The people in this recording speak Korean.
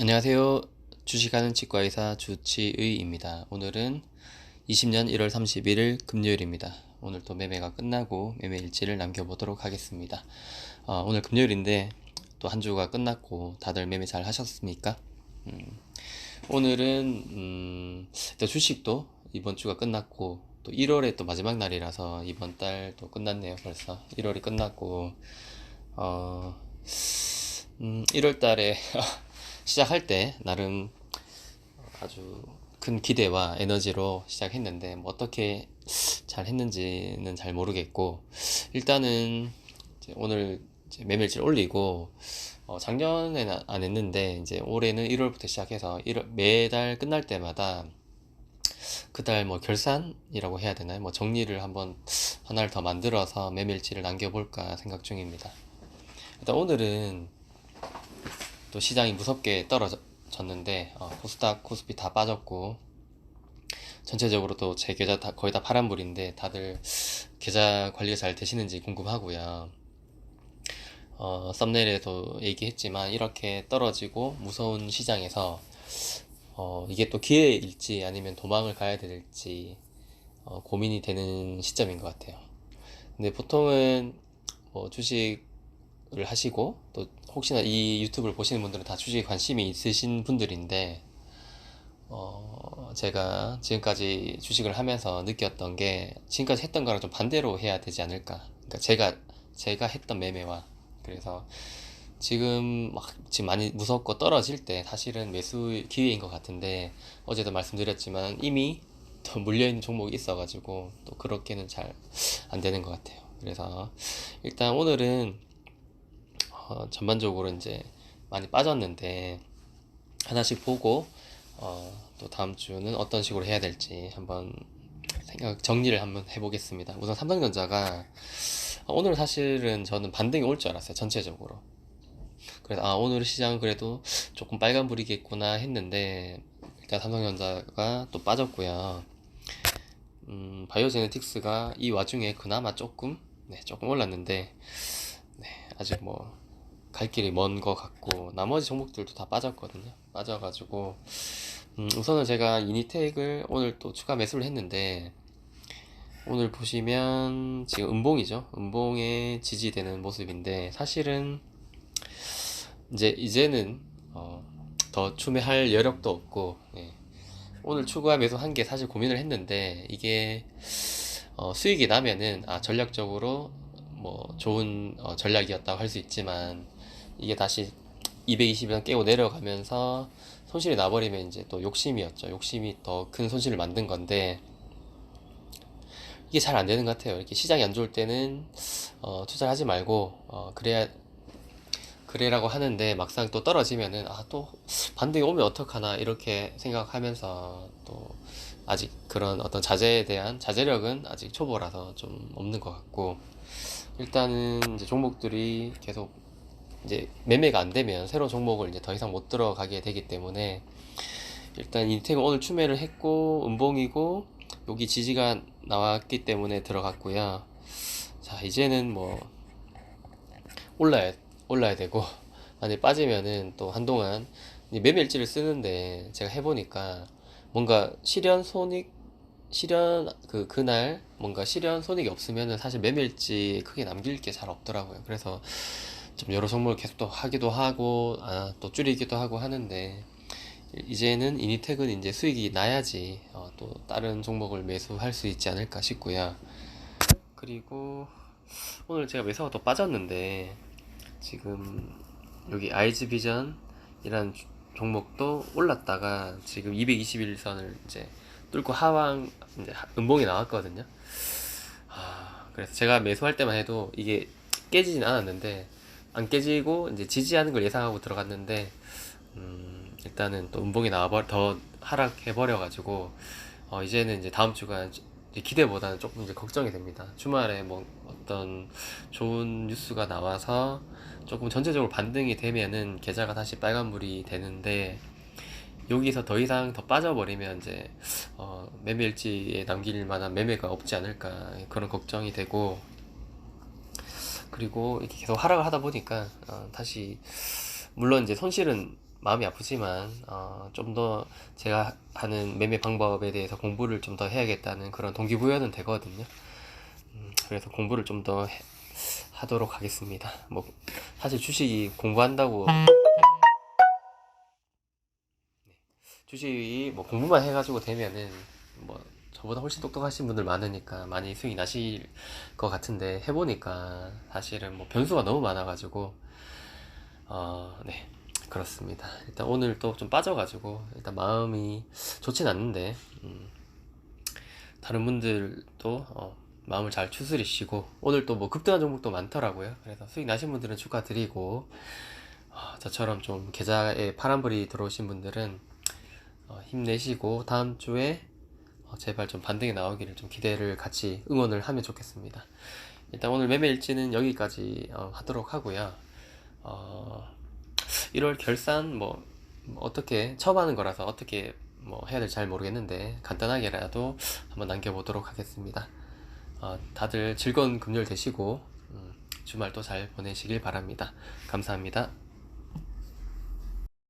안녕하세요. 주식하는 치과의사 주치의입니다. 오늘은 20년 1월 31일 금요일입니다. 오늘 또 매매가 끝나고 매매 일지를 남겨보도록 하겠습니다. 어, 오늘 금요일인데 또 한 주가 끝났고 다들 매매 잘 하셨습니까? 음, 오늘은 음, 또 주식도 이번 주가 끝났고 또 1월에 또 마지막 날이라서 이번 달 또 끝났네요. 벌써 1월이 끝났고 어, 음, 1월 달에 시작할 때 나름 아주 큰 기대와 에너지로 시작했는데 뭐 어떻게 잘 했는지는 잘 모르겠고 일단은 오늘 매매일지를 올리고 어 작년에는 안 했는데 이제 올해는 1월부터 시작해서 1월, 매달 끝날 때마다 그달 뭐 결산이라고 해야 되나요? 뭐 정리를 한번 하나를 더 만들어서 매매일지를 남겨볼까 생각 중입니다. 일단 오늘은 또 시장이 무섭게 떨어졌는데 어, 코스닥, 코스피 다 빠졌고 전체적으로 또 제 계좌 다 거의 다 파란불인데 다들 계좌 관리가 잘 되시는지 궁금하고요. 어, 썸네일에도 얘기했지만 이렇게 떨어지고 무서운 시장에서 어, 이게 또 기회일지 아니면 도망을 가야 될지 어, 고민이 되는 시점인 것 같아요. 근데 보통은 뭐 주식을 하시고 또 혹시나 이 유튜브를 보시는 분들은 다 주식에 관심이 있으신 분들인데 어, 제가 지금까지 주식을 하면서 느꼈던 게 지금까지 했던 거랑 좀 반대로 해야 되지 않을까. 그러니까 제가 제가 했던 매매와 그래서 지금 막 지금 많이 무섭고 떨어질 때 사실은 매수 기회인 것 같은데 어제도 말씀드렸지만 이미 더 물려 있는 종목이 있어가지고 또 그렇게는 잘 안 되는 것 같아요. 그래서 일단 오늘은 어, 전반적으로 이제 많이 빠졌는데 하나씩 보고 어, 또 다음 주는 어떤 식으로 해야 될지 한번 생각 정리를 한번 해보겠습니다. 우선 삼성전자가 오늘 사실은 저는 반등이 올 줄 알았어요. 전체적으로. 그래서 아 오늘 시장 그래도 조금 빨간불이겠구나 했는데 일단 삼성전자가 또 빠졌고요. 음, 바이오제네틱스가 이 와중에 그나마 조금 네 조금 올랐는데 네 아직 뭐 갈 길이 먼 것 같고 나머지 종목들도 다 빠졌거든요. 빠져가지고 음, 우선은 제가 이니텍을 오늘 또 추가 매수를 했는데 오늘 보시면 지금 음봉이죠. 음봉에 지지되는 모습인데 사실은 이제 이제는 어, 더 추매할 여력도 없고 예. 오늘 추가 매수 한 게 사실 고민을 했는데 이게 어, 수익이 나면은 아 전략적으로 뭐 좋은 어, 전략이었다고 할 수 있지만 이게 다시 220원 깨고 내려가면서 손실이 나버리면 이제 또 욕심이었죠. 욕심이 더 큰 손실을 만든 건데 이게 잘 안 되는 것 같아요. 이렇게 시장이 안 좋을 때는 어, 투자를 하지 말고 어, 그래야 그래라고 하는데 막상 또 떨어지면은 아 또 반등이 오면 어떡하나 이렇게 생각하면서 또 아직 그런 어떤 자제에 대한 자제력은 아직 초보라서 좀 없는 것 같고 일단은 이제 종목들이 계속 이제 매매가 안 되면 새로 종목을 이제 더 이상 못 들어가게 되기 때문에 일단 인텍은 오늘 추매를 했고 음봉이고 여기 지지가 나왔기 때문에 들어갔고요. 자 이제는 뭐 올라야 올라야 되고 만약 빠지면은 또 한동안 매매일지를 쓰는데 제가 해보니까 뭔가 실현 손익 실현 그 그날 뭔가 실현 손익이 없으면은 사실 매매일지 크게 남길 게 잘 없더라고요. 그래서 좀 여러 종목을 계속 또 하기도 하고 아, 또 줄이기도 하고 하는데 이제는 이니텍은 이제 수익이 나야지 어, 또 다른 종목을 매수할 수 있지 않을까 싶고요. 그리고 오늘 제가 매수가 또 빠졌는데 지금 여기 아이즈비전이라는 종목도 올랐다가 지금 221선을 이제 뚫고 하왕 이제 음봉이 나왔거든요. 아, 그래서 제가 매수할 때만 해도 이게 깨지진 않았는데 안 깨지고 이제 지지하는 걸 예상하고 들어갔는데 음, 일단은 또 음봉이 나와 더 하락해 버려 가지고 어, 이제는 이제 다음 이제 기대보다는 조금 이제 걱정이 됩니다. 주말에 뭐 어떤 좋은 뉴스가 나와서 조금 전체적으로 반등이 되면은 계좌가 다시 빨간불이 되는데 여기서 더 이상 더 빠져버리면 이제 어, 매매일지에 남길 만한 매매가 없지 않을까 그런 걱정이 되고 그리고 이렇게 계속 하락을 하다 보니까 어, 다시 물론 이제 손실은 마음이 아프지만 어, 좀 더 제가 하는 매매 방법에 대해서 공부를 좀 더 해야겠다는 그런 동기부여는 되거든요. 음, 그래서 공부를 좀 더 하도록 하겠습니다. 뭐 사실 주식이 공부한다고 주식이 뭐 공부만 해가지고 되면은 뭐 저보다 훨씬 똑똑하신 분들 많으니까 많이 수익이 나실 것 같은데 해보니까 사실은 뭐 변수가 너무 많아가지고 어, 네 그렇습니다. 일단 오늘 또 좀 빠져가지고 일단 마음이 좋진 않는데 음, 다른 분들도 어, 마음을 잘 추스리시고 오늘 또 뭐 급등한 종목도 많더라고요. 그래서 수익 나신 분들은 축하드리고 어, 저처럼 좀 계좌에 파란불이 들어오신 분들은 어, 힘내시고 다음 주에 어, 제발 좀 반등이 나오기를 좀 기대를 같이 응원을 하면 좋겠습니다. 일단 오늘 매매 일지는 여기까지 어, 하도록 하고요. 어, 1월 결산 뭐, 뭐 어떻게 처음 하는 거라서 어떻게 뭐 해야 될지 잘 모르겠는데 간단하게라도 한번 남겨보도록 하겠습니다. 어, 다들 즐거운 금요일 되시고 음, 주말도 잘 보내시길 바랍니다. 감사합니다.